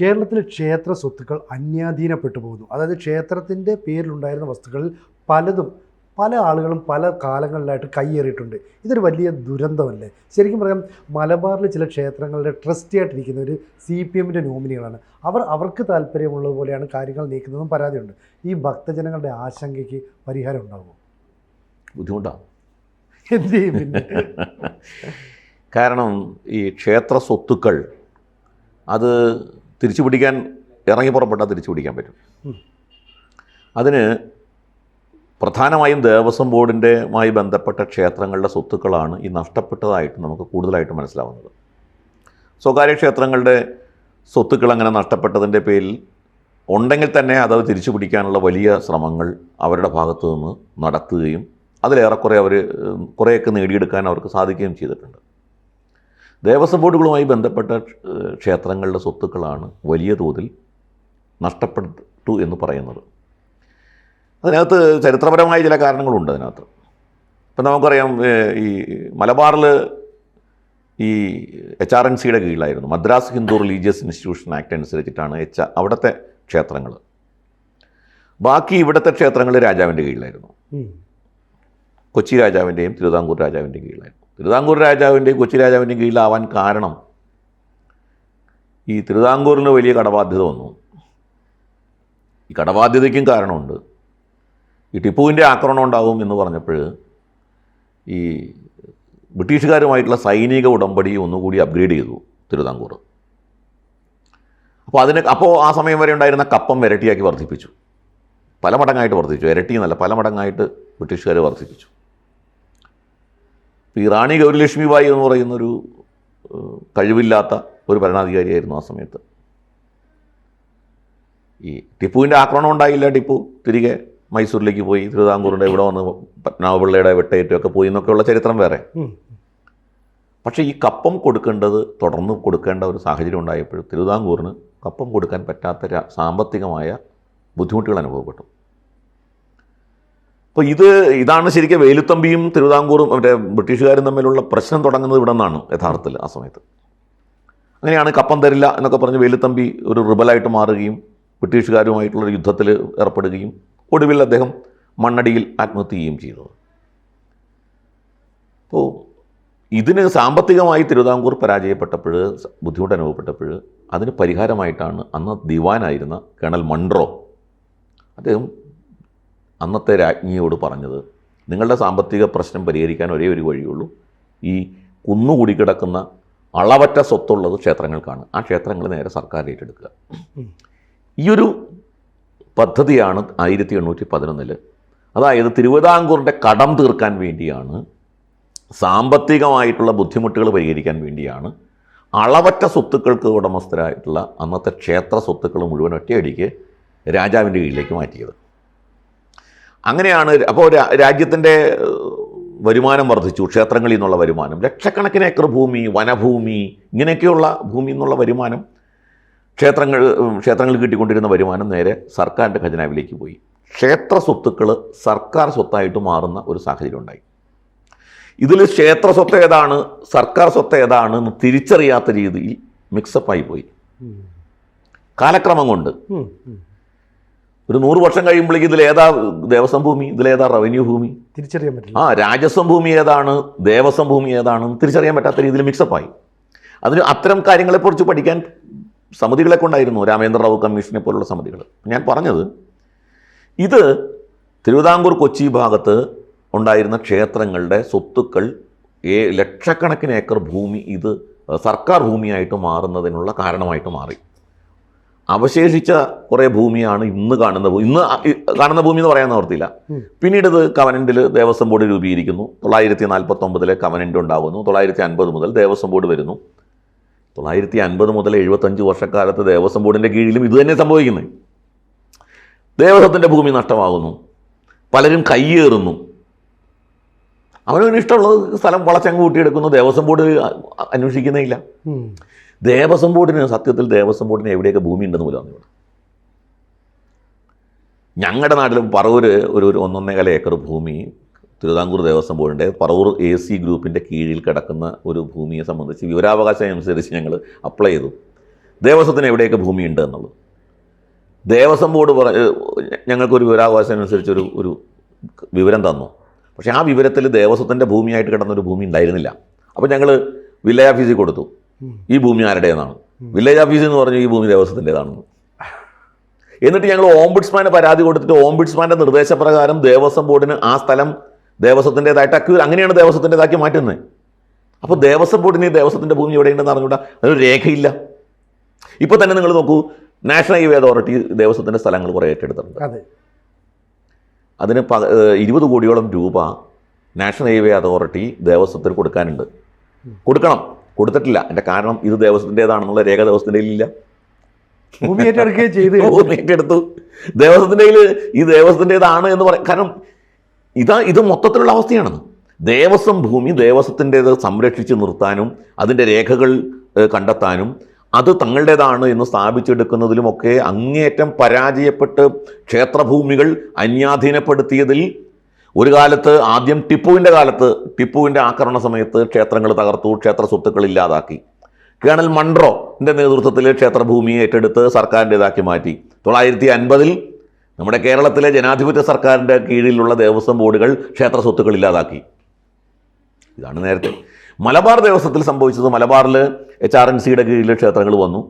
കേരളത്തിലെ ക്ഷേത്ര സ്വത്തുക്കൾ അന്യാധീനപ്പെട്ടു പോകുന്നു. അതായത് ക്ഷേത്രത്തിന്റെ പേരിലുണ്ടായിരുന്ന വസ്തുക്കളിൽ പലതും പല ആളുകളും പല കാലങ്ങളിലായിട്ട് കൈയേറിയിട്ടുണ്ട് ഇതൊരു വലിയ ദുരന്തമല്ലേ? ശരിക്കും പറയാം മലബാറിലെ ചില ക്ഷേത്രങ്ങളുടെ ട്രസ്റ്റി ആയിട്ടിരിക്കുന്നവർ സി പി എമ്മിന്റെ നോമിനികളാണ്. അവർ അവർക്ക് താല്പര്യമുള്ളതുപോലെയാണ് കാര്യങ്ങൾ നീക്കുന്നതും പരാതിയുണ്ട്. ഈ ഭക്തജനങ്ങളുടെ ആശങ്കയ്ക്ക് പരിഹാരം ഉണ്ടാകുമോ ബുദ്ധിമുട്ടാണ്. എന്ത് ചെയ്യും പിന്നെ? കാരണം ഈ ക്ഷേത്ര സ്വത്തുക്കൾ അത് തിരിച്ചു പിടിക്കാൻ ഇറങ്ങി പുറപ്പെട്ടാൽ തിരിച്ചു പിടിക്കാൻ പറ്റും. അതിന് പ്രധാനമായും ദേവസ്വം ബോർഡിന്റെമായി ബന്ധപ്പെട്ട ക്ഷേത്രങ്ങളുടെ സ്വത്തുക്കളാണ് ഈ നഷ്ടപ്പെട്ടതായിട്ട് നമുക്ക് കൂടുതലായിട്ട് മനസ്സിലാവുന്നത് സ്വകാര്യ ക്ഷേത്രങ്ങളുടെ സ്വത്തുക്കൾ അങ്ങനെ നഷ്ടപ്പെട്ടതിന്റെ പേരിൽ ഉണ്ടെങ്കിൽ തന്നെ അത് തിരിച്ചു പിടിക്കാനുള്ള വലിയ ശ്രമങ്ങൾ അവരുടെ ഭാഗത്തു നിന്ന് നടത്തുകയും അതിലേറെക്കുറെ അവർ കുറേയൊക്കെ നേടിയെടുക്കാൻ അവർക്ക് സാധിക്കുകയും ചെയ്തിട്ടുണ്ട് ദേവസ്വം ബോർഡുകളുമായി ബന്ധപ്പെട്ട ക്ഷേത്രങ്ങളുടെ സ്വത്തുക്കളാണ് വലിയ തോതിൽ നഷ്ടപ്പെട്ടു എന്ന് പറയുന്നത്. അതിനകത്ത് ചരിത്രപരമായ ചില കാരണങ്ങളുണ്ട് അതിനകത്ത്. ഇപ്പം നമുക്കറിയാം ഈ മലബാറിൽ ഈ എച്ച് ആർ എൻ സിയുടെ കീഴിലായിരുന്നു. Madras Hindu religious institution act അനുസരിച്ചിട്ടാണ് എച്ച് അവിടുത്തെ ക്ഷേത്രങ്ങൾ ബാക്കി ഇവിടുത്തെ ക്ഷേത്രങ്ങൾ രാജാവിന്റെ കീഴിലായിരുന്നു. കൊച്ചി രാജാവിന്റെയും തിരുവിതാംകൂർ രാജാവിന്റെയും കീഴിലായിരുന്നു. തിരുവിതാംകൂർ രാജാവിന്റെയും കൊച്ചി രാജാവിന്റെയും കീഴിലാവാൻ കാരണം ഈ തിരുവിതാംകൂറിന് വലിയ കടബാധ്യത വന്നു. ഈ കടബാധ്യതയ്ക്കും കാരണമുണ്ട്. ഈ ടിപ്പുവിന്റെ ആക്രമണം ഉണ്ടാവും എന്ന് പറഞ്ഞപ്പോൾ ഈ ബ്രിട്ടീഷുകാരുമായിട്ടുള്ള സൈനിക ഉടമ്പടി ഒന്നുകൂടി അപ്ഗ്രേഡ് ചെയ്തു തിരുവിതാംകൂർ. അപ്പോൾ അതിന് അപ്പോൾ ആ സമയം വരെ ഉണ്ടായിരുന്ന കപ്പം ഇരട്ടിയാക്കി വർദ്ധിപ്പിച്ചു. പല മടങ്ങായിട്ട് വർദ്ധിച്ചു. ഇരട്ടി എന്നല്ല പല മടങ്ങായിട്ട് ബ്രിട്ടീഷുകാർ വർദ്ധിപ്പിച്ചു. ഈ റാണി ഗൗരിലക്ഷ്മിബായി എന്ന് പറയുന്നൊരു കഴിവില്ലാത്ത ഒരു ഭരണാധികാരിയായിരുന്നു ആ സമയത്ത്. ഈ ടിപ്പുവിന്റെ ആക്രമണം ഉണ്ടായില്ല ടിപ്പു. തിരികെ മൈസൂരിലേക്ക് പോയി. തിരുവിതാംകൂറിന്റെ ഇവിടെ വന്ന് പത്മനാഭപിള്ളയുടെ വെട്ടേറ്റൊക്കെ പോയി എന്നൊക്കെയുള്ള ചരിത്രം വേറെ. പക്ഷേ ഈ കപ്പം കൊടുക്കേണ്ടത് തുടർന്ന് കൊടുക്കേണ്ട ഒരു സാഹചര്യം ഉണ്ടായപ്പോൾ തിരുവിതാംകൂറിന് കപ്പം കൊടുക്കാൻ പറ്റാത്ത സാമ്പത്തികമായ ബുദ്ധിമുട്ടുകൾ അനുഭവപ്പെട്ടു. അപ്പോൾ ഇത് ഇതാണ് ശരിക്കും വേലുത്തമ്പിയും തിരുവിതാംകൂറും മറ്റേ ബ്രിട്ടീഷുകാരും തമ്മിലുള്ള പ്രശ്നം തുടങ്ങുന്നത് ഇവിടെ നിന്നാണ് യഥാർത്ഥത്തിൽ ആ സമയത്ത്. അങ്ങനെയാണ് കപ്പം തരില്ല എന്നൊക്കെ പറഞ്ഞ് വേലുത്തമ്പി ഒരു റിബലായിട്ട് മാറുകയും ബ്രിട്ടീഷുകാരുമായിട്ടുള്ള ഒരു യുദ്ധത്തിൽ ഏർപ്പെടുകയും ഒടുവിൽ അദ്ദേഹം മണ്ണടിയിൽ ആത്മഹത്യ ചെയ്യുകയും ചെയ്തത്. അപ്പോൾ ഇതിന് സാമ്പത്തികമായി തിരുവിതാംകൂർ പരാജയപ്പെട്ടപ്പോൾ ബുദ്ധിമുട്ട് അനുഭവപ്പെട്ടപ്പോൾ അതിന് പരിഹാരമായിട്ടാണ് അന്ന് ദിവാനായിരുന്ന കേണൽ മൺട്രോ അദ്ദേഹം അന്നത്തെ രാജ്ഞിയോട് പറഞ്ഞത് നിങ്ങളുടെ സാമ്പത്തിക പ്രശ്നം പരിഹരിക്കാൻ ഒരേ ഒരു വഴിയുള്ളൂ. ഈ കുന്നുകൂടി കിടക്കുന്ന അളവറ്റ സ്വത്തുള്ളത് ക്ഷേത്രങ്ങൾക്കാണ്. ആ ക്ഷേത്രങ്ങൾ നേരെ സർക്കാർ ഏറ്റെടുക്കുക ഈയൊരു ഈ ഒരു പദ്ധതിയാണ് ആയിരത്തി എണ്ണൂറ്റി പതിനൊന്നിൽ അതായത് തിരുവിതാംകൂറിന്റെ കടം തീർക്കാൻ വേണ്ടിയാണ് സാമ്പത്തികമായിട്ടുള്ള ബുദ്ധിമുട്ടുകൾ പരിഹരിക്കാൻ വേണ്ടിയാണ് അളവറ്റ സ്വത്തുക്കൾക്ക് ഉടമസ്ഥരായിട്ടുള്ള അന്നത്തെ ക്ഷേത്ര സ്വത്തുക്കൾ മുഴുവൻ ഒറ്റയടിക്ക് രാജാവിന്റെ കീഴിലേക്ക് മാറ്റിയത്. അങ്ങനെയാണ് അപ്പോൾ രാജ്യത്തിന്റെ വരുമാനം വർദ്ധിച്ചു ക്ഷേത്രങ്ങളിൽ നിന്നുള്ള വരുമാനം ലക്ഷക്കണക്കിന് ഏക്കർ ഭൂമി വനഭൂമി ഇങ്ങനെയൊക്കെയുള്ള ഭൂമിയിൽ നിന്നുള്ള വരുമാനം ക്ഷേത്രങ്ങൾ ക്ഷേത്രങ്ങളിൽ കിട്ടിക്കൊണ്ടിരുന്ന വരുമാനം നേരെ സർക്കാരിന്റെ ഖജനാവിലേക്ക് പോയി ക്ഷേത്ര സ്വത്തുക്കൾ സർക്കാർ സ്വത്തായിട്ട് മാറുന്ന ഒരു സാഹചര്യം ഉണ്ടായി ഇതിൽ ക്ഷേത്ര സ്വത്ത് ഏതാണ് സർക്കാർ സ്വത്ത് ഏതാണ് എന്ന് തിരിച്ചറിയാത്ത രീതിയിൽ മിക്സപ്പായി പോയി. കാലക്രമം കൊണ്ട്. ഒരു നൂറ് വർഷം കഴിയുമ്പോഴേക്കും ഏതാ ദേവസ്വം ഭൂമി? ഇതിലേതാ റവന്യൂ ഭൂമി? തിരിച്ചറിയാൻ പറ്റില്ല. ആ രാജസ്വം ഭൂമി ഏതാണ്? ദേവസ്വം ഭൂമി ഏതാണ്? തിരിച്ചറിയാൻ പറ്റാത്ത രീതിയിൽ മിക്സപ്പായി അതിന് അത്തരം കാര്യങ്ങളെക്കുറിച്ച് പഠിക്കാൻ സമിതികളെ കൊണ്ടായിരുന്നു രാമേന്ദ്ര റാവു കമ്മീഷനെ പോലുള്ള സമിതികൾ. ഞാൻ പറഞ്ഞത് ഇത് തിരുവിതാംകൂർ കൊച്ചി ഭാഗത്ത് ഉണ്ടായിരുന്ന ക്ഷേത്രങ്ങളുടെ സ്വത്തുക്കൾ ഏ ലക്ഷക്കണക്കിന് ഏക്കർ ഭൂമി ഇത് സർക്കാർ ഭൂമിയായിട്ട് മാറുന്നതിനുള്ള കാരണമായിട്ട് മാറി. അവശേഷിച്ച കുറേ ഭൂമിയാണ് ഇന്ന് കാണുന്ന ഭൂമി ഇന്ന് കാണുന്ന ഭൂമി എന്ന് പറയാൻ നിവർത്തിയില്ല പിന്നീട് ഇത് കവനന്റിൽ ദേവസ്വം ബോർഡ് രൂപീകരിക്കുന്നു. തൊള്ളായിരത്തി നാൽപ്പത്തൊമ്പതിലെ കവനന്റ് ഉണ്ടാകുന്നു. തൊള്ളായിരത്തി അൻപത് മുതൽ ദേവസ്വം ബോർഡ് വരുന്നു. തൊള്ളായിരത്തി അൻപത് മുതൽ എഴുപത്തഞ്ച് വർഷക്കാലത്ത് ദേവസ്വം ബോർഡിന്റെ കീഴിലും ഇത് തന്നെ സംഭവിക്കുന്നത് ദേവസ്വത്തിന്റെ ഭൂമി നഷ്ടമാകുന്നു. പലരും കയ്യേറുന്നു അവനവന് ഇഷ്ടമുള്ളത് സ്ഥലം വളച്ചങ്ങ് കൂട്ടിയെടുക്കുന്നു ദേവസ്വം ബോർഡ് അന്വേഷിക്കുന്നേയില്ല. ദേവസ്വം ബോർഡിന് സത്യത്തിൽ ദേവസ്വം ബോർഡിന് എവിടെയൊക്കെ ഭൂമി ഉണ്ടെന്ന് പോലും അറിഞ്ഞു ഞങ്ങളുടെ നാട്ടിൽ പറവൂർ ഒരു ഒരു ഒന്നൊന്നേകാല ഏക്കർ ഭൂമി തിരുവിതാംകൂർ ദേവസ്വം ബോർഡിന്റെ പറവൂർ എ സി ഗ്രൂപ്പിന്റെ കീഴിൽ കിടക്കുന്ന ഒരു ഭൂമിയെ സംബന്ധിച്ച് വിവരാവകാശം അനുസരിച്ച് ഞങ്ങൾ അപ്ലൈ ചെയ്തു. ദേവസ്വത്തിന് എവിടെയൊക്കെ ഭൂമി ഉണ്ട് എന്നുള്ളത്. ദേവസ്വം ബോർഡ് പറ ഞങ്ങൾക്കൊരു വിവരാവകാശം അനുസരിച്ചൊരു ഒരു വിവരം തന്നു. പക്ഷേ ആ വിവരത്തിൽ ദേവസ്വത്തിന്റെ ഭൂമിയായിട്ട് കിടന്നൊരു ഭൂമി ഉണ്ടായിരുന്നില്ല. അപ്പോൾ ഞങ്ങൾ വില്ലേജ് ഓഫീസിൽ കൊടുത്തു. ഈ ഭൂമി ആരുടേതാണ്? വില്ലേജ് ഓഫീസ് എന്ന് പറഞ്ഞു ഈ ഭൂമി ദേവസ്വത്തിന്റെതാണെന്ന്. എന്നിട്ട് ഞങ്ങൾ ഓംബുഡ്സ്മാന് പരാതി കൊടുത്തിട്ട് ഓംബുഡ്സ്മാന്റെ നിർദ്ദേശപ്രകാരം ദേവസ്വം ബോർഡിന് ആ സ്ഥലം ദേവസ്വത്തിന്റെതായിട്ട് അക്യൂർ അങ്ങനെയാണ് ദേവസ്വത്തിന്റെതാക്കി മാറ്റുന്നത്. അപ്പോൾ ദേവസ്വം ബോർഡിന് ഈ ദേവസ്വത്തിന്റെ ഭൂമി എവിടെയുണ്ടെന്ന് അറിഞ്ഞുകൂടാ? അതൊരു രേഖയില്ല. ഇപ്പോൾ തന്നെ നിങ്ങൾ നോക്കൂ നാഷണൽ ഹൈവേ അതോറിറ്റി ദേവസ്വത്തിന്റെ സ്ഥലങ്ങൾ കുറേ ഏറ്റെടുത്തിട്ടുണ്ട്. അതിന് പ ഇരുപത് കോടിയോളം രൂപ നാഷണൽ ഹൈവേ അതോറിറ്റി ദേവസ്വത്തിന് കൊടുക്കാനുണ്ട്. കൊടുക്കണം. കൊടുത്തിട്ടില്ല. എന്റെ കാരണം ഇത് ദേവസ്വത്തിന്റെതാണെന്നുള്ള രേഖ ദേവസ്വത്തിന്റെ ഇല്ല ഭൂമി ഏറ്റെടുക്കുകയും ചെയ്ത്. ഭൂമി ഏറ്റെടുത്തു ദേവസ്വത്തിന്റെ ഈ ദേവസ്വത്തിന്റെതാണ് എന്ന് പറയാം. കാരണം ഇതാ ഇത് മൊത്തത്തിലുള്ള അവസ്ഥയാണ് ദേവസ്വം ഭൂമി ദേവസ്വത്തിന്റേത് സംരക്ഷിച്ച് നിർത്താനും അതിന്റെ രേഖകൾ കണ്ടെത്താനും അത് തങ്ങളുടേതാണ് എന്ന് സ്ഥാപിച്ചെടുക്കുന്നതിലുമൊക്കെ അങ്ങേയറ്റം പരാജയപ്പെട്ട് ക്ഷേത്രഭൂമികൾ അന്യാധീനപ്പെടുത്തിയതിൽ ഒരു കാലത്ത് ആദ്യം ടിപ്പുവിന്റെ കാലത്ത് ടിപ്പുവിന്റെ ആക്രമണ സമയത്ത് ക്ഷേത്രങ്ങൾ തകർത്തു ക്ഷേത്ര സ്വത്തുക്കൾ ഇല്ലാതാക്കി. കേണൽ മൺട്രോന്റെ നേതൃത്വത്തിൽ ക്ഷേത്രഭൂമിയെ ഏറ്റെടുത്ത് സർക്കാരിന്റെതാക്കി മാറ്റി. തൊള്ളായിരത്തി അൻപതിൽ നമ്മുടെ കേരളത്തിലെ ജനാധിപത്യ സർക്കാരിന്റെ കീഴിലുള്ള ദേവസ്വം ബോർഡുകൾ ക്ഷേത്ര സ്വത്തുക്കൾ ഇല്ലാതാക്കി. ഇതാണ് നേരത്തെ. മലബാർ ദേവസ്വത്തിൽ സംഭവിച്ചത് മലബാറിൽ എച്ച് ആർ എൻ സിയുടെ കീഴിൽ ക്ഷേത്രങ്ങൾ വന്നു.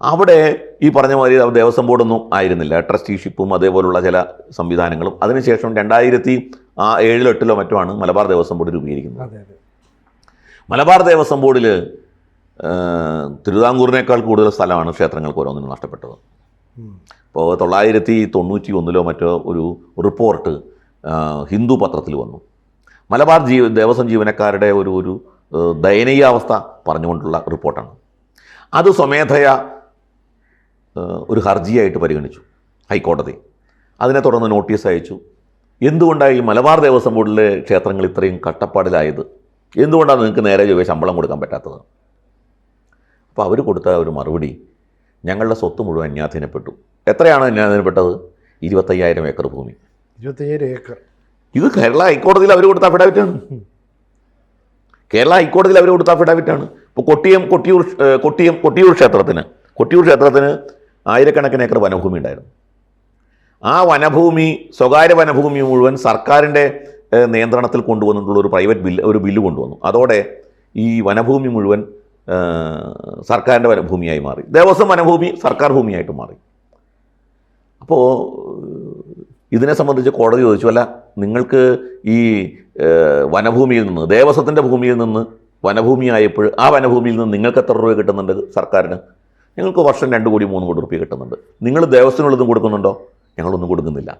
അവിടെ ഈ പറഞ്ഞ മാതിരി ദേവസ്വം ബോർഡൊന്നും ആയിരുന്നില്ല. ട്രസ്റ്റിഷിപ്പും അതേപോലുള്ള ചില സംവിധാനങ്ങളും. അതിനുശേഷം രണ്ടായിരത്തി ആ ഏഴിലോ എട്ടിലോ മറ്റോ ആണ് മലബാർ ദേവസ്വം ബോർഡ് രൂപീകരിക്കുന്നത്. മലബാർ ദേവസ്വം ബോർഡിൽ തിരുവിതാംകൂറിനേക്കാൾ കൂടുതൽ സ്ഥലമാണ് ക്ഷേത്രങ്ങൾക്ക് ഓരോന്നിനും നഷ്ടപ്പെട്ടത്. ഇപ്പോൾ തൊള്ളായിരത്തി തൊണ്ണൂറ്റി ഒന്നിലോ മറ്റോ ഒരു റിപ്പോർട്ട് ഹിന്ദു പത്രത്തിൽ വന്നു. മലബാർ ജീവ ദേവസ്വം ജീവനക്കാരുടെ ഒരു ഒരു ദയനീയാവസ്ഥ പറഞ്ഞുകൊണ്ടുള്ള റിപ്പോർട്ടാണ്. അത് സ്വമേധയ ഒരു ഹർജിയായിട്ട് പരിഗണിച്ചു ഹൈക്കോടതി. അതിനെ തുടർന്ന് നോട്ടീസ് അയച്ചു. എന്തുകൊണ്ടാണ് ഈ മലബാർ ദേവസ്വം ബോർഡിലെ ക്ഷേത്രങ്ങൾ ഇത്രയും കട്ടപ്പാടിലായത്? എന്തുകൊണ്ടാണ് നിങ്ങൾക്ക് നേരെ ചൊവ്വേ ശമ്പളം കൊടുക്കാൻ പറ്റാത്തത്? അപ്പോൾ അവർ കൊടുത്ത ഒരു മറുപടി ഞങ്ങളുടെ സ്വത്ത് മുഴുവൻ അന്യാധീനപ്പെട്ടു. എത്രയാണ് അന്യാധീനപ്പെട്ടത്? ഇരുപത്തയ്യായിരം ഏക്കർ ഭൂമി. ഇരുപത്തയ്യായിരം ഏക്കർ. ഇത് കേരള ഹൈക്കോടതിയിൽ അവർ കൊടുത്ത അഫിഡാവിറ്റാണ് കേരള ഹൈക്കോടതിയിൽ അവർ കൊടുത്ത അഫിഡാവിറ്റാണ് ഇപ്പോൾ കൊട്ടിയം കൊട്ടിയൂർ കൊട്ടിയം കൊട്ടിയൂർ ക്ഷേത്രത്തിന് കൊട്ടിയൂർ ക്ഷേത്രത്തിന് ആയിരക്കണക്കിന് ഏക്കർ വനഭൂമി ഉണ്ടായിരുന്നു. ആ വനഭൂമി സ്വകാര്യ വനഭൂമി മുഴുവൻ സർക്കാരിന്റെ നിയന്ത്രണത്തിൽ കൊണ്ടുവന്നിട്ടുള്ള ഒരു പ്രൈവറ്റ് ബില്ല് ഒരു ബില്ല് കൊണ്ടുവന്നു. അതോടെ ഈ വനഭൂമി മുഴുവൻ സർക്കാരിന്റെ വനഭൂമിയായി മാറി. ദേവസ്വം വനഭൂമി സർക്കാർ ഭൂമിയായിട്ട് മാറി. അപ്പോൾ ഇതിനെ സംബന്ധിച്ച് കോടതി ചോദിച്ചു അല്ല നിങ്ങൾക്ക് ഈ വനഭൂമിയിൽ നിന്ന് ദേവസ്വത്തിന്റെ ഭൂമിയിൽ നിന്ന് വനഭൂമിയായപ്പോൾ ആ വനഭൂമിയിൽ നിന്ന് നിങ്ങൾക്ക് എത്ര രൂപ കിട്ടുന്നുണ്ട് സർക്കാരിന്? നിങ്ങൾക്ക് വർഷം രണ്ട് കോടി മൂന്ന് കോടി റുപ്യ കിട്ടുന്നുണ്ട്. നിങ്ങൾ ദേവസ്വത്തിനുള്ളതും കൊടുക്കുന്നുണ്ടോ? ഞങ്ങളൊന്നും കൊടുക്കുന്നില്ല.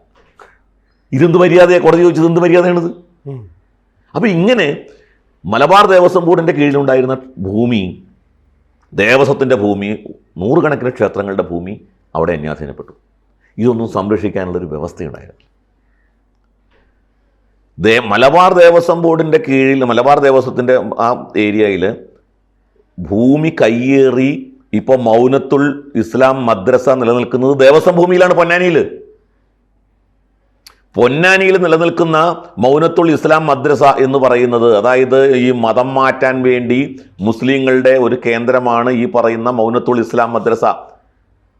ഇതെന്ത് മര്യാദയാണ് കോടതി ചോദിച്ചത് എന്ത് മര്യാദയാണിത്. അപ്പോൾ ഇങ്ങനെ മലബാർ ദേവസ്വം ബോർഡിന്റെ കീഴിലുണ്ടായിരുന്ന ഭൂമി ദേവസ്വത്തിന്റെ ഭൂമി നൂറുകണക്കിന് ക്ഷേത്രങ്ങളുടെ ഭൂമി അവിടെ അന്യാധീനപ്പെട്ടു. ഇതൊന്നും സംരക്ഷിക്കാനുള്ളൊരു വ്യവസ്ഥയുണ്ടായിരുന്നു ദേ മലബാർ ദേവസ്വം ബോർഡിന്റെ കീഴിൽ മലബാർ ദേവസ്വത്തിന്റെ ആ ഏരിയയിൽ ഭൂമി കയ്യേറി ഇപ്പോൾ മൗനത്തുൽ ഇസ്ലാം മദ്രസ നിലനിൽക്കുന്നത് ദേവസ്വം ഭൂമിയിലാണ് പൊന്നാനിയിൽ. പൊന്നാനിയിൽ നിലനിൽക്കുന്ന മൗനത്തുൽ ഇസ്ലാം മദ്രസ എന്ന് പറയുന്നത് അതായത് ഈ മതം മാറ്റാൻ വേണ്ടി മുസ്ലിങ്ങളുടെ ഒരു കേന്ദ്രമാണ് ഈ പറയുന്ന മൗനത്തുൽ ഇസ്ലാം മദ്രസ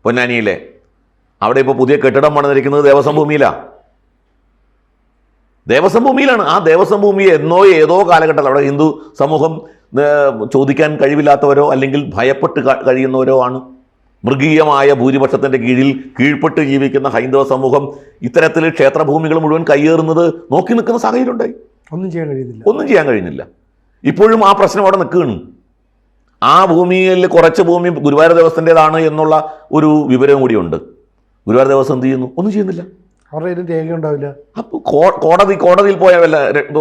പൊന്നാനിയിലെ. അവിടെ ഇപ്പോൾ പുതിയ കെട്ടിടം പണിതിരിക്കുന്നത് ദേവസ്വം ഭൂമിയിലാണ് ദേവസ്വം ഭൂമിയിലാണ്. ആ ദേവസ്വം ഭൂമി എന്നോ ഏതോ കാലഘട്ടത്തിൽ അവിടെ ഹിന്ദു സമൂഹം ചോദിക്കാൻ കഴിവില്ലാത്തവരോ അല്ലെങ്കിൽ ഭയപ്പെട്ട് കഴിയുന്നവരോ ആണ്. മൃഗീയമായ ഭൂരിപക്ഷത്തിന്റെ കീഴിൽ കീഴ്പ്പെട്ട് ജീവിക്കുന്ന ഹൈന്ദവ സമൂഹം ഇത്തരത്തിൽ ക്ഷേത്രഭൂമികൾ മുഴുവൻ കയ്യേറുന്നത് നോക്കി നിൽക്കുന്ന സാഹചര്യം ഉണ്ടായി ഒന്നും ചെയ്യാൻ കഴിയുന്നില്ല. ഒന്നും ചെയ്യാൻ കഴിയുന്നില്ല. ഇപ്പോഴും ആ പ്രശ്നം അവിടെ നിൽക്കുകയാണ്. ആ ഭൂമിയിൽ കുറച്ച് ഭൂമി ഗുരുവായൂർ ദേവസ്വത്തിന്റെതാണ് എന്നുള്ള ഒരു വിവരം കൂടിയുണ്ട്. ഗുരുവായൂർ ദേവസ്വം എന്ത് ചെയ്യുന്നു? ഒന്നും ചെയ്യുന്നില്ല. അവരുടെ കയ്യിൽ രേഖ ഉണ്ടാവില്ല. അപ്പോൾ കോടതി കോടതിയിൽ പോയാൽ വല്ല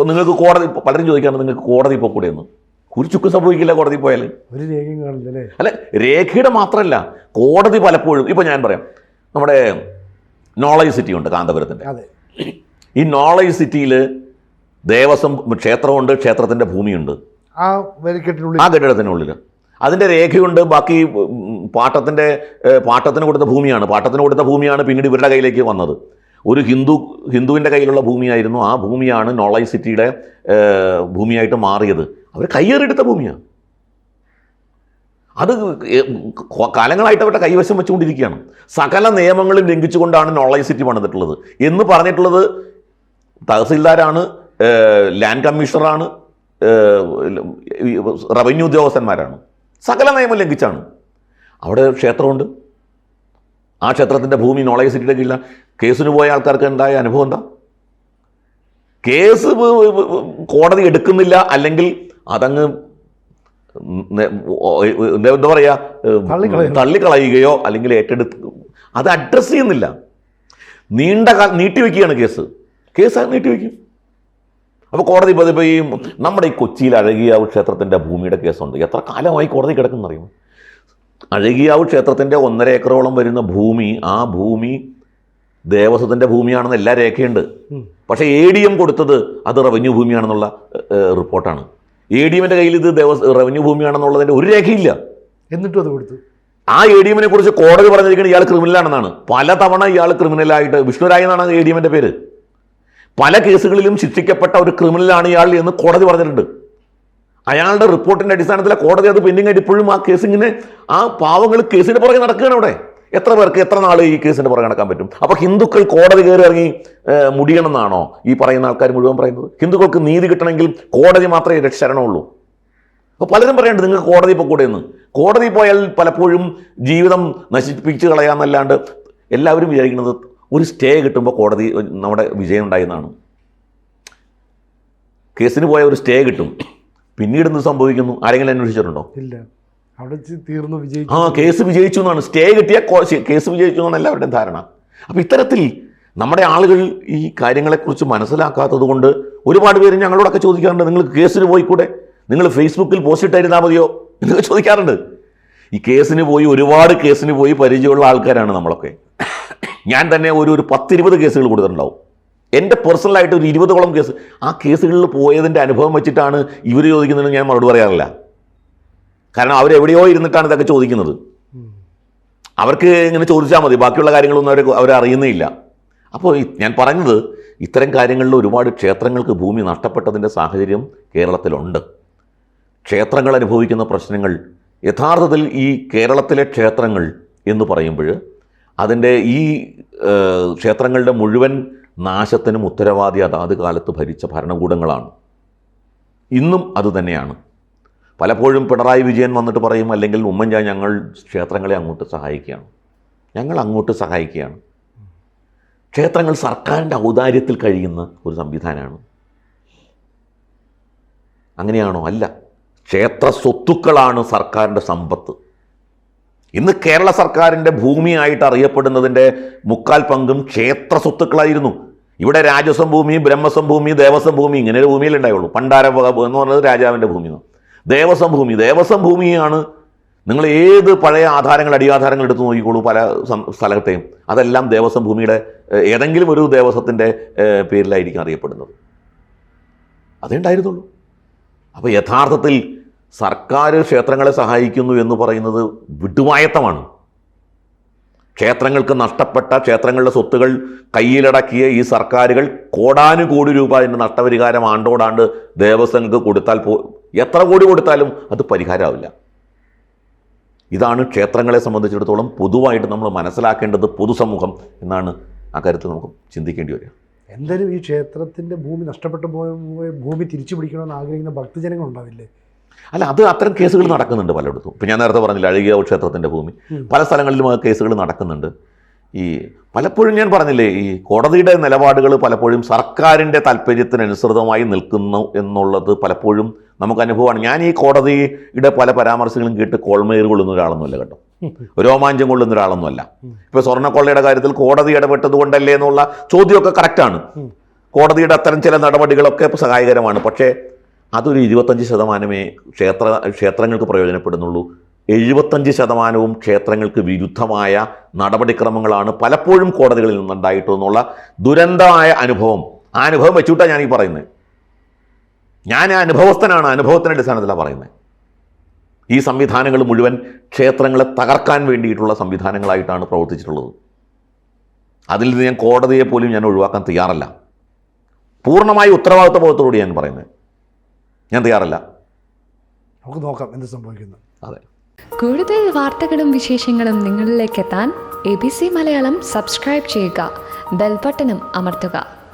നിങ്ങൾക്ക് കോടതി പലരും ചോദിക്കാണ് നിങ്ങൾക്ക് കോടതി പോകൂടെയെന്ന് ഒരു ചുക്ക് സംഭവിക്കില്ല കോടതി പോയാൽ ഒരു രേഖയും കാണില്ലല്ലേ അല്ല? രേഖയുടെ മാത്രമല്ല കോടതി പലപ്പോഴും ഇപ്പോൾ ഞാൻ പറയാം നമ്മുടെ നോളജ് സിറ്റി ഉണ്ട് കാന്തപുരത്തിന്റെ അതെ. ഈ നോളജ് സിറ്റിയിൽ ദേവസ്വം ക്ഷേത്രമുണ്ട് ക്ഷേത്രത്തിന്റെ ഭൂമിയുണ്ട്. ആ ആ കെട്ടിടത്തിനുള്ളിൽ അതിന്റെ രേഖയുണ്ട് ബാക്കി പാട്ടത്തിന്റെ പാട്ടത്തിന്റെ പാട്ടത്തിന് കൊടുത്ത ഭൂമിയാണ്. പാട്ടത്തിന് കൊടുത്ത ഭൂമിയാണ് പിന്നീട് ഇവരുടെ കയ്യിലേക്ക് വന്നത്. ഒരു ഹിന്ദു ഹിന്ദുവിന്റെ കയ്യിലുള്ള ഭൂമിയായിരുന്നു. ആ ഭൂമിയാണ് നോളൈ സിറ്റിയുടെ ഭൂമിയായിട്ട് മാറിയത്. അവർ കയ്യേറിയെടുത്ത ഭൂമിയാണ് അത് കാലങ്ങളായിട്ട് അവരുടെ കൈവശം വെച്ചുകൊണ്ടിരിക്കുകയാണ്. സകല നിയമങ്ങളും ലംഘിച്ചുകൊണ്ടാണ് നോളൈ സിറ്റി പണിതിട്ടുള്ളത്. എന്ന് പറഞ്ഞിട്ടുള്ളത് തഹസിൽദാരാണ് ലാൻഡ് കമ്മീഷണറാണ് റവന്യൂ ഉദ്യോഗസ്ഥന്മാരാണ്. സകല നിയമം ലംഘിച്ചാണ്. അവിടെ ക്ഷേത്രമുണ്ട്. ആ ക്ഷേത്രത്തിന്റെ ഭൂമി നോളജ് സിറ്റിയുടെ കീഴിലാണ് കേസിന് പോയ ആൾക്കാർക്ക് ഉണ്ടായ അനുഭവം എന്താ? കേസ് കോടതി എടുക്കുന്നില്ല അല്ലെങ്കിൽ അതങ്ങ് എന്താ പറയുക തള്ളിക്കളയുകയോ അല്ലെങ്കിൽ ഏറ്റെടുത്ത് അത് അഡ്രസ്സ് ചെയ്യുന്നില്ല. നീണ്ട കാലം നീട്ടിവെക്കുകയാണ് കേസ്. കേസ് നീട്ടിവെക്കും. അപ്പോൾ കോടതി ഇപ്പോൾ ഈ നമ്മുടെ ഈ കൊച്ചിയിൽ അഴകിയ ക്ഷേത്രത്തിന്റെ ഭൂമിയുടെ കേസുണ്ട്. എത്ര കാലമായി കോടതി കിടക്കുന്നറിയുമോ അഴകിയാവ് ക്ഷേത്രത്തിന്റെ ഒന്നര ഏക്കറോളം വരുന്ന ഭൂമി ആ ഭൂമി ദേവസ്വത്തിന്റെ ഭൂമിയാണെന്ന് എല്ലാ രേഖയുണ്ട്. പക്ഷേ എ ഡി എം കൊടുത്തത് അത് റവന്യൂ ഭൂമിയാണെന്നുള്ള റിപ്പോർട്ടാണ്. എ ഡി എമ്മിന്റെ കയ്യിൽ ഇത് ദേവസ് റവന്യൂ ഭൂമിയാണെന്നുള്ളതിന്റെ ഒരു രേഖയില്ല. എന്നിട്ടും അത് കൊടുത്തു? ആ എ ഡി എമ്മിനെ കുറിച്ച് കോടതി പറഞ്ഞിരിക്കുന്നത് ഇയാൾ ക്രിമിനലാണെന്നാണ്. പല തവണ ഇയാൾ ക്രിമിനലായിട്ട് വിഷ്ണുരായ എന്നാണ് എ ഡി എമ്മിന്റെ പേര്. പല കേസുകളിലും ശിക്ഷിക്കപ്പെട്ട ഒരു ക്രിമിനലാണ് ഇയാൾ എന്ന് കോടതി പറഞ്ഞിട്ടുണ്ട്. അയാളുടെ റിപ്പോർട്ടിന്റെ അടിസ്ഥാനത്തിൽ കോടതി അത് പെൻഡിങ് ആയിട്ട് ഇപ്പോഴും ആ കേസ് ഇങ്ങനെ ആ പാവങ്ങൾ കേസിന്റെ പുറകെ നടക്കുകയാണ് അവിടെ. എത്ര പേർക്ക് എത്ര നാൾ ഈ കേസിന്റെ പുറകെ നടക്കാൻ പറ്റും? അപ്പൊ ഹിന്ദുക്കൾ കോടതി കയറി ഇറങ്ങി മുടിയണമെന്നാണോ ഈ പറയുന്ന ആൾക്കാർ മുഴുവൻ പറയുന്നത്? ഹിന്ദുക്കൾക്ക് നീതി കിട്ടണമെങ്കിൽ കോടതി മാത്രമേ രക്ഷരണമുള്ളൂ അപ്പോൾ പലരും പറയുന്നുണ്ട് നിങ്ങൾക്ക് കോടതി പോയിക്കൂടെ എന്ന്. കോടതി പോയാൽ പലപ്പോഴും ജീവിതം നശിപ്പിച്ച് കളയാന്നല്ലാണ്ട് എല്ലാവരും വിചാരിക്കുന്നത് ഒരു സ്റ്റേ കിട്ടുമ്പോൾ കോടതി നമ്മുടെ വിജയം ഉണ്ടായെന്നാണ് കേസിന് പോയ ഒരു സ്റ്റേ കിട്ടും. പിന്നീട് എന്ത് സംഭവിക്കുന്നു? ആരെങ്കിലും അന്വേഷിച്ചിട്ടുണ്ടോ? ഇല്ല. അവിടെ തീർന്നു വിജയിച്ചു. ആ കേസ് വിജയിച്ചു എന്നാണ്. സ്റ്റേ കിട്ടിയ കേസ് വിജയിച്ചു എന്നാണ് എല്ലാവരുടെയും ധാരണ. അപ്പോൾ ഇത്തരത്തിൽ നമ്മുടെ ആളുകൾ ഈ കാര്യങ്ങളെക്കുറിച്ച് മനസ്സിലാക്കാത്തത് കൊണ്ട് ഒരുപാട് പേര് ഞങ്ങളോടൊക്കെ ചോദിക്കാറുണ്ട് നിങ്ങൾ കേസിന് പോയിക്കൂടെ? നിങ്ങൾ ഫേസ്ബുക്കിൽ പോസ്റ്റ് ഇട്ടായിരുന്നാൽ മതിയോ? എന്നൊക്കെ ചോദിക്കാറുണ്ട്. ഈ കേസിന് പോയി ഒരുപാട് കേസിന് പോയി പരിചയമുള്ള ആൾക്കാരാണ് നമ്മളൊക്കെ. ഞാൻ തന്നെ ഒരു ഒരു പത്തിരുപത് കേസുകൾ കൊടുത്തിട്ടുണ്ടാവും. എന്റെ പേഴ്സണലായിട്ട് ഒരു ഇരുപതോളം കേസ് ആ കേസുകളിൽ പോയതിന്റെ അനുഭവം വെച്ചിട്ടാണ് ഇവർ ചോദിക്കുന്നത് ഞാൻ മറുപടി പറയാറില്ല. കാരണം അവരെവിടെയോ ഇരുന്നിട്ടാണ് ഇതൊക്കെ ചോദിക്കുന്നത്. അവർക്ക് ഇങ്ങനെ ചോദിച്ചാൽ മതി. ബാക്കിയുള്ള കാര്യങ്ങളൊന്നും അവർ അവർ അറിയുന്നില്ല അപ്പോൾ ഞാൻ പറഞ്ഞത് ഇത്തരം കാര്യങ്ങളിൽ ഒരുപാട് ക്ഷേത്രങ്ങൾക്ക് ഭൂമി നഷ്ടപ്പെട്ടതിന്റെ സാഹചര്യം കേരളത്തിലുണ്ട്. ക്ഷേത്രങ്ങൾ അനുഭവിക്കുന്ന പ്രശ്നങ്ങൾ യഥാർത്ഥത്തിൽ ഈ കേരളത്തിലെ ക്ഷേത്രങ്ങൾ എന്ന് പറയുമ്പോൾ അതിന്റെ ഈ ക്ഷേത്രങ്ങളുടെ മുഴുവൻ നാശത്തിനും ഉത്തരവാദി അതാത് കാലത്ത് ഭരിച്ച ഭരണകൂടങ്ങളാണ്. ഇന്നും അതുതന്നെയാണ് പലപ്പോഴും പിണറായി വിജയൻ വന്നിട്ട് പറയും അല്ലെങ്കിൽ ഉമ്മൻചാ ഞങ്ങൾ ക്ഷേത്രങ്ങളെ അങ്ങോട്ട് സഹായിക്കുകയാണ്. ഞങ്ങൾ അങ്ങോട്ട് സഹായിക്കുകയാണ്. ക്ഷേത്രങ്ങൾ സർക്കാരിന്റെ ഔദാര്യത്തിൽ കഴിയുന്ന ഒരു സംവിധാനമാണ്. അങ്ങനെയാണോ? അല്ല. ക്ഷേത്ര സ്വത്തുക്കളാണ് സർക്കാരിന്റെ സമ്പത്ത്. ഇന്ന് കേരള സർക്കാരിന്റെ ഭൂമിയായിട്ട് അറിയപ്പെടുന്നതിന്റെ മുക്കാൽ പങ്കും ക്ഷേത്ര സ്വത്തുക്കളായിരുന്നു. ഇവിടെ രാജസ്വം ഭൂമി ബ്രഹ്മസ്വം ഭൂമി ദേവസ്വം ഭൂമി ഇങ്ങനെ ഒരു ഭൂമിയിലുണ്ടായുള്ളൂ പണ്ടാര വക എന്ന് പറഞ്ഞത് രാജാവിന്റെ ഭൂമി ദേവസ്വം ഭൂമി ദേവസ്വം ഭൂമിയാണ് നിങ്ങൾ ഏത് പഴയ ആധാരങ്ങൾ അടിയാധാരങ്ങൾ എടുത്ത് നോക്കിക്കോളൂ പല സ്ഥലത്തെയും. അതെല്ലാം ദേവസ്വം ഭൂമിയുടെ ഏതെങ്കിലും ഒരു ദേവസ്വത്തിന്റെ പേരിലായിരിക്കും അറിയപ്പെടുന്നത്. അതേ ഉണ്ടായിരുന്നുള്ളൂ. അപ്പോൾ യഥാർത്ഥത്തിൽ സർക്കാർ ക്ഷേത്രങ്ങളെ സഹായിക്കുന്നു എന്ന് പറയുന്നത് വിടുവായത്തമാണ് ക്ഷേത്രങ്ങൾക്ക് നഷ്ടപ്പെട്ട ക്ഷേത്രങ്ങളുടെ സ്വത്തുകൾ കയ്യിലടക്കിയ ഈ സർക്കാരുകൾ കോടാനുകോടി രൂപ അതിന്റെ നഷ്ടപരിഹാരം ആണ്ടോടാണ്ട് ദേവസ്വങ്ങൾക്ക് കൊടുത്താൽ പോ എത്ര കോടി കൊടുത്താലും അത് പരിഹാരമാവില്ല. ഇതാണ് ക്ഷേത്രങ്ങളെ സംബന്ധിച്ചിടത്തോളം പൊതുവായിട്ട് നമ്മൾ മനസ്സിലാക്കേണ്ടത് പൊതുസമൂഹം എന്നാണ് ആ കാര്യത്തിൽ നമുക്ക് ചിന്തിക്കേണ്ടി വരിക. എന്തായാലും ഈ ക്ഷേത്രത്തിന്റെ ഭൂമി നഷ്ടപ്പെട്ടു പോയ ഭൂമി തിരിച്ചു പിടിക്കണമെന്ന് ആഗ്രഹിക്കുന്ന ഭക്തജനങ്ങൾ ഉണ്ടാവില്ലേ അല്ല അത് അത്തരം കേസുകൾ നടക്കുന്നുണ്ട് പലയിടത്തും. ഇപ്പം ഞാൻ നേരത്തെ പറഞ്ഞില്ല അഴകിയാവ് ക്ഷേത്രത്തിന്റെ ഭൂമി. പല സ്ഥലങ്ങളിലും ആ കേസുകൾ നടക്കുന്നുണ്ട്. ഈ പലപ്പോഴും ഞാൻ പറഞ്ഞില്ലേ ഈ കോടതിയുടെ നിലപാടുകൾ പലപ്പോഴും സർക്കാരിന്റെ താല്പര്യത്തിനനുസൃതമായി നിൽക്കുന്നു എന്നുള്ളത് പലപ്പോഴും നമുക്ക് അനുഭവമാണ്. ഞാൻ ഈ കോടതിയുടെ പല പരാമർശങ്ങളും കേട്ട് കോൾമേർ കൊള്ളുന്ന ഒരാളൊന്നുമല്ല കേട്ടോ. രോമാഞ്ചം കൊള്ളുന്ന ഒരാളൊന്നുമല്ല. ഇപ്പോൾ സ്വർണക്കൊള്ളയുടെ കാര്യത്തിൽ കോടതി ഇടപെട്ടത് കൊണ്ടല്ലേ എന്നുള്ള ചോദ്യമൊക്കെ കറക്റ്റാണ്. കോടതിയുടെ അത്തരം ചില നടപടികളൊക്കെ സഹായകരമാണ്. പക്ഷേ അതൊരു ഇരുപത്തഞ്ച് ശതമാനമേ ക്ഷേത്ര ക്ഷേത്രങ്ങൾക്ക് പ്രയോജനപ്പെടുന്നുള്ളൂ. എഴുപത്തഞ്ച് ശതമാനവും ക്ഷേത്രങ്ങൾക്ക് വിരുദ്ധമായ നടപടിക്രമങ്ങളാണ് പലപ്പോഴും കോടതികളിൽ നിന്നുണ്ടായിട്ടുള്ള ദുരന്തമായ അനുഭവം. ആ അനുഭവം വെച്ചുവിട്ടാണ് ഞാൻ ഈ പറയുന്നത് ഞാൻ അനുഭവസ്ഥനാണ് അനുഭവത്തിന്റെ അടിസ്ഥാനത്തിലാണ് പറയുന്നത് ഈ സംവിധാനങ്ങൾ മുഴുവൻ ക്ഷേത്രങ്ങളെ തകർക്കാൻ വേണ്ടിയിട്ടുള്ള സംവിധാനങ്ങളായിട്ടാണ് പ്രവർത്തിച്ചിട്ടുള്ളത്. അതിൽ നിന്ന് ഞാൻ കോടതിയെ പോലും ഞാൻ ഒഴിവാക്കാൻ തയ്യാറല്ല. പൂർണമായി ഉത്തരവാദിത്വ ബോധത്തോടുകൂടി ഞാൻ പറയുന്നത് ഞാൻ തയ്യാറല്ല. നമുക്ക് നോക്കാം എന്ത് സംഭവിക്കുന്നു. അതെ. കൂടുതൽ വാർത്തകളും വിശേഷങ്ങളും നിങ്ങളിലേക്ക് എത്താൻ A B C Malayalam subscribe ചെയ്യുക. ബെൽബട്ടനും അമർത്തുക.